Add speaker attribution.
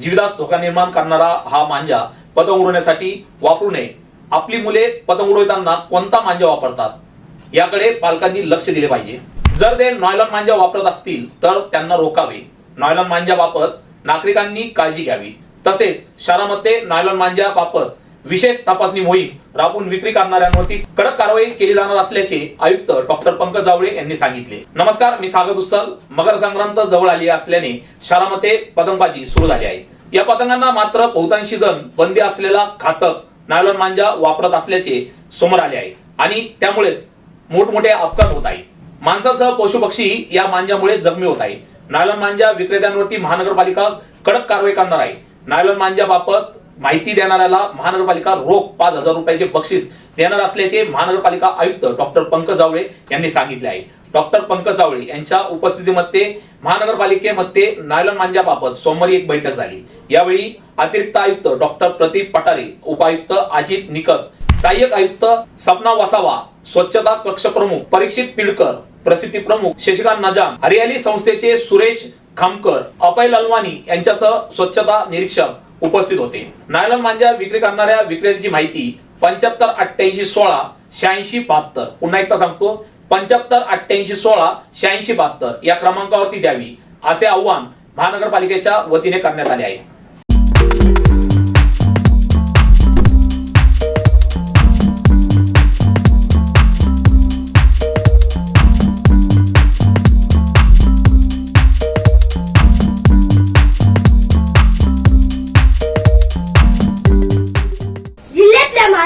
Speaker 1: जीवदास धोका निर्माण करणारा हा मांजा पतंग उडवण्यासाठी वापरू नये. आपली मुले पतंग उडवताना कोणता मांजा वापरतात? याकडे पालकांनी लक्ष दिले पाहिजे. जर ते नॉयलॉन मांजा वापरत असतील तर त्यांना रोखावे नॉयलॉन मांजाबाबत नागरिकांनी काळजी घ्यावी. तसेच शहरामध्ये नॉयलॉन मांजा बाबत विशेष तपासणी मोहीम राबवून विक्री करणाऱ्यांवरती कडक कारवाई केली जाणार असल्याचे आयुक्त डॉक्टर पंकज जावळे यांनी सांगितले. नमस्कार मी सागर उत्सल मकर संक्रांत जवळ आली असल्याने शहरामध्ये पतंगबाजी सुरू झाली आहे. या पतंगांना मात्र बहुतांशी जण बंदी असलेला घातक नायलॉन मांजा वापरत असल्याचे समोर आले आहे आणि त्यामुळेच मोठमोठे अपघात होत आहे माणसासह पशुपक्षी या मांजामुळे जखमी होत आहे नायलॉन मांजा विक्रेत्यांवरती महानगरपालिका कडक कारवाई करणार आहे. नायलॉन मांजाबाबत माहिती देणाऱ्याला महानगरपालिका रोख पाच हजार रुपयाचे बक्षीस देणार असल्याचे महानगरपालिका आयुक्त डॉक्टर पंकज जावळे यांनी सांगितले आहे. डॉक्टर पंकज जावळे यांच्या उपस्थितीमध्ये महानगरपालिकेमध्ये नायलन मांजाबाबत सोमवारी एक बैठक झाली. यावेळी अतिरिक्त आयुक्त डॉक्टर प्रदीप पटारे उपायुक्त अजित निकत सहाय्यक आयुक्त सपना वसावा स्वच्छता कक्ष प्रमुख परीक्षित पिडकर प्रसिद्धी प्रमुख शशिकांत नजाम हरियाली संस्थेचे सुरेश खामकर अपय ललवानी यांच्यासह स्वच्छता निरीक्षक उपस्थित होते. नायलॉन मांजा विक्री करणाऱ्या विक्रेत्याची माहिती पंच्याहत्तर अठ्ठ्याऐंशी सोळा शहाऐंशी बहात्तर. पुन्हा एकदा सांगतो पंच्याहत्तर अठ्ठ्याऐंशी सोळा शहाऐंशी बहात्तर या क्रमांकावरती द्यावी असे आव्हान महानगरपालिकेच्या वतीने करण्यात आले आहे.